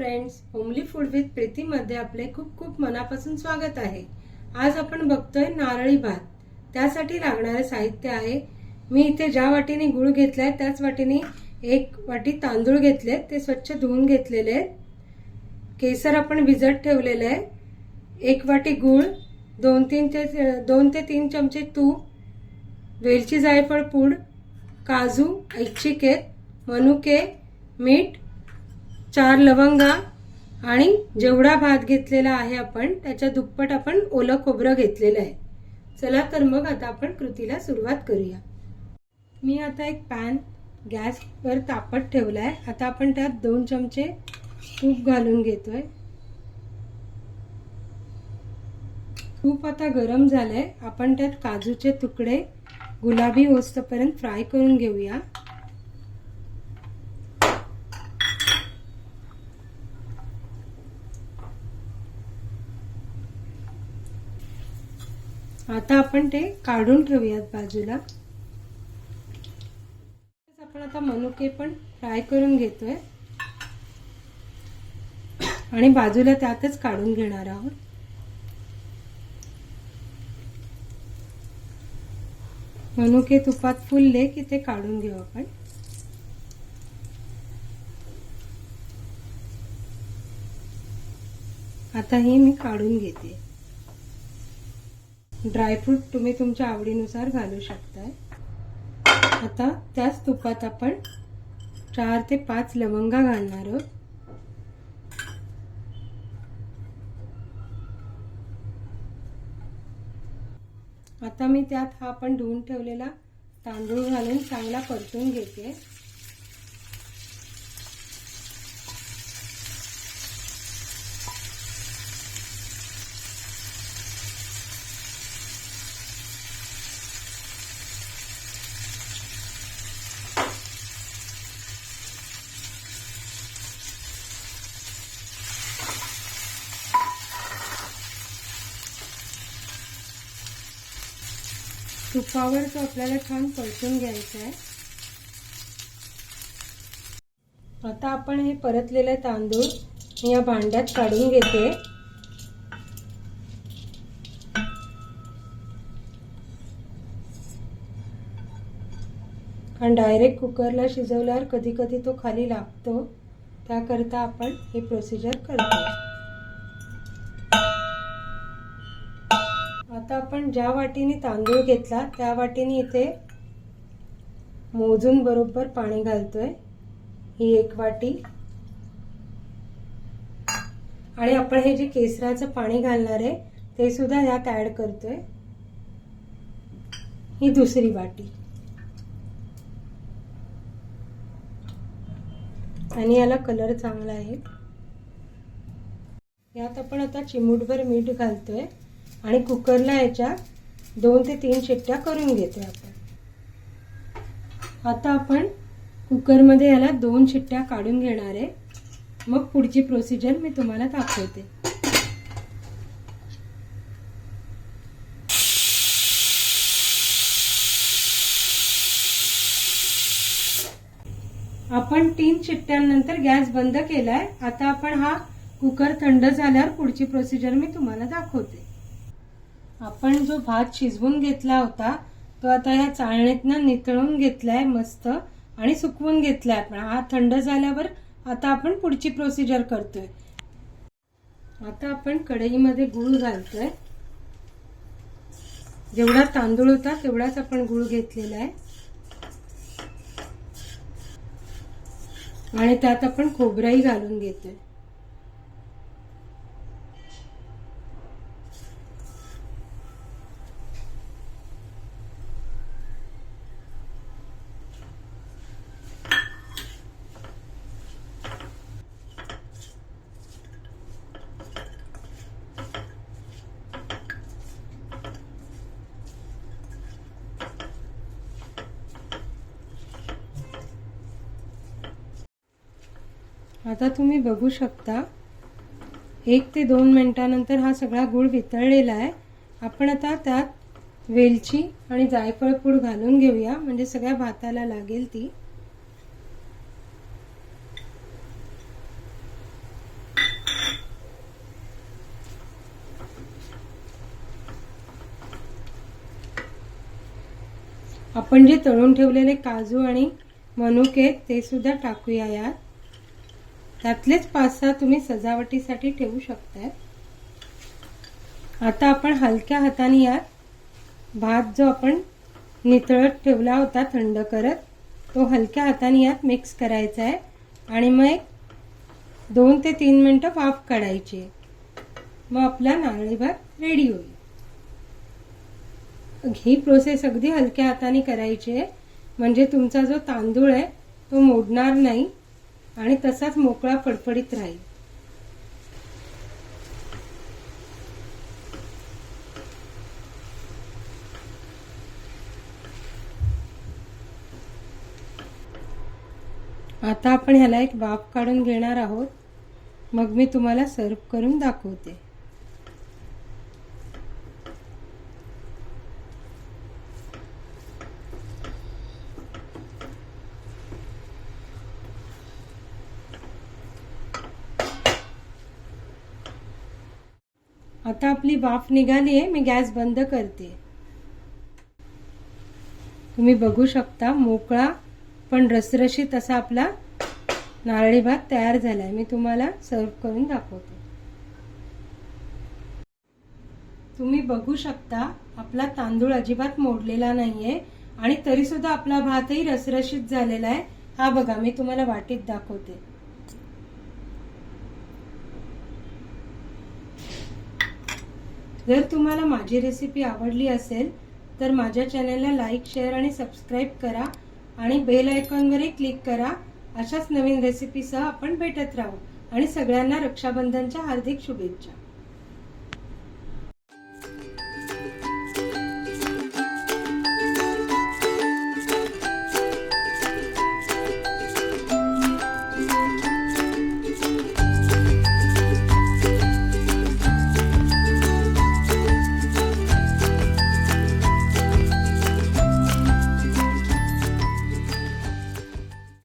Friends homely food with प्रीतीमध्ये आपले खूप खूप मनापासून स्वागत आहे. आज आपण बघतोय नारळी भात. त्यासाठी लागणारे साहित्य आहे. मी इथे ज्या वाटीने गुळ आहे त्याच वाटीने एक वाटी तांदूळ घेतले ते स्वच्छ धुवून घेतलेले आहेत. केसर आपण भिजत ठेवलेलं आहे. एक वाटी गुळ दोन तीन ते दोन ते तीन चमचे तूप वेलची जायफळ पूड काजू ऐच्छिक आहेत मनुके मीठ चार लवंगा आणि जेवढा भात घेतलेला आहे आपण त्याच्या दुप्पट आपण ओलं खोबरं घेतलेलं आहे. चला तर मग आता आपण कृतीला सुरुवात करूया. मी आता एक पॅन गॅसवर तापत ठेवला आहे आता आपण त्यात दोन चमचे तूप घालून घेतोय. तूप आता गरम झालं आहे आपण त्यात काजूचे तुकडे गुलाबी होस्तपर्यंत फ्राय करून घेऊया. आता आपण ते काढून ठेवूयात बाजूला. आपण आता मनुके पण फ्राय करून घेतोय. आणि बाजूला त्यातच काढून घेणार आहोत. मनुके तुपात फुलले की ते काढून घेऊ आपण. आता हे मी काढून घेते. ड्रायफ्रूट तुम्ही तुमच्या आवडीनुसार घालू शकताय. आता त्याच तुपात आपण चार ते पाच लवंगा घालणार आहोत. आता मी त्यात हा आपण धुवून ठेवलेला तांदूळ घालून चांगला परतून घेते. तुपावर तो आपल्याला छान परतून घ्यायचा आहे आता आपण हे परतलेले तांदूळ या भांड्यात काढून घेते. कारण डायरेक्ट कुकरला शिजवल्यावर कधी कधी तो खाली लागतो. त्याकरता आपण हे प्रोसिजर करतो आता आपण ज्या वाटीने तांदूळ घेतला त्या वाटीने इथे मोजून बरोबर पाणी घालतोय. ही एक वाटी. आणि आपण हे जे केसराचं पाणी घालणार आहे ते सुद्धा ह्यात ऍड करतोय. ही दुसरी वाटी. आणि याला कलर चांगला आहे. यात आपण आता चिमूटभर मीठ घालतोय. आणि कुकरला याच्या दोन ते तीन शिट्ट्या करून घेते आपण. आता आपण कुकरमध्ये याला दोन शिट्ट्या काढून घेणार आहे. मग पुढची प्रोसिजर मी तुम्हाला दाखवते. आपण तीन शिट्ट्यांनंतर गॅस बंद केलाय. आता आपण हा कुकर थंड झाल्यावर पुढची प्रोसिजर मी तुम्हाला दाखवते. आपण जो भात शिजवून घेतला होता तो आता या चाळणीतनं नितळून घेतलाय मस्त आणि सुकवून घेतलाय आपण. हा थंड झाल्यावर आता आपण पुढची प्रोसिजर करतोय. आता आपण कढईमध्ये गूळ घालतोय. जेवढा तांदूळ होता तेवढाच आपण गूळ घेतलेला आहे. आणि त्यात आपण खोबराही घालून घेतोय. आता तुम्ही बघू शकता एक ते दोन मिनटानंतर हा सगळा गूळ वितळलेला आहे. आपण आता त्यात वेलची आणि जायफळ पूड घालून घेऊया म्हणजे सगळ्या भाताला लागेल ती. आपण जे तळून ठेवलेले काजू आणि मनुके ते सुद्धा टाकूया यात. त्यातलेच पाच सहा तुम्ही सजावटीसाठी ठेवू शकताय. आता आपण हलक्या हाताने यात भात जो आपण नितळत ठेवला होता थंड करत तो हलक्या हाताने यात मिक्स करायचा आहे. आणि मग एक दोन ते तीन मिनटं वाफ काढायची मग आपला नारळी भात रेडी होईल. ही प्रोसेस अगदी हलक्या हाताने करायची आहे. म्हणजे तुमचा जो तांदूळ आहे तो मोडणार नाही. आणि तसाच मोकळा फडफडीत राहील. आता आपण ह्याला एक वाफ काढून घेणार आहोत. मग मी तुम्हाला सर्व करून दाखवते. आता आपली वाफ निघाली आहे मी गॅस बंद करते. तुम्ही बघू शकता मोकळा पण रसरशीत असा आपला नारळी भात तयार झालाय. मी तुम्हाला सर्व करून दाखवते. तुम्ही बघू शकता आपला तांदूळ अजिबात मोडलेला नाहीये आणि तरी सुद्धा आपला भातही रसरशीत झालेला आहे. हा बघा मी तुम्हाला वाटीत दाखवते. जर तुम्हाला माझी रेसिपी आवडली असेल तर माझ्या चॅनलला लाईक शेअर आणि सबस्क्राईब करा आणि बेल आयकॉनवरही क्लिक करा. अशाच नवीन रेसिपीसह आपण भेटत राहू. आणि सगळ्यांना रक्षाबंधनच्या हार्दिक शुभेच्छा.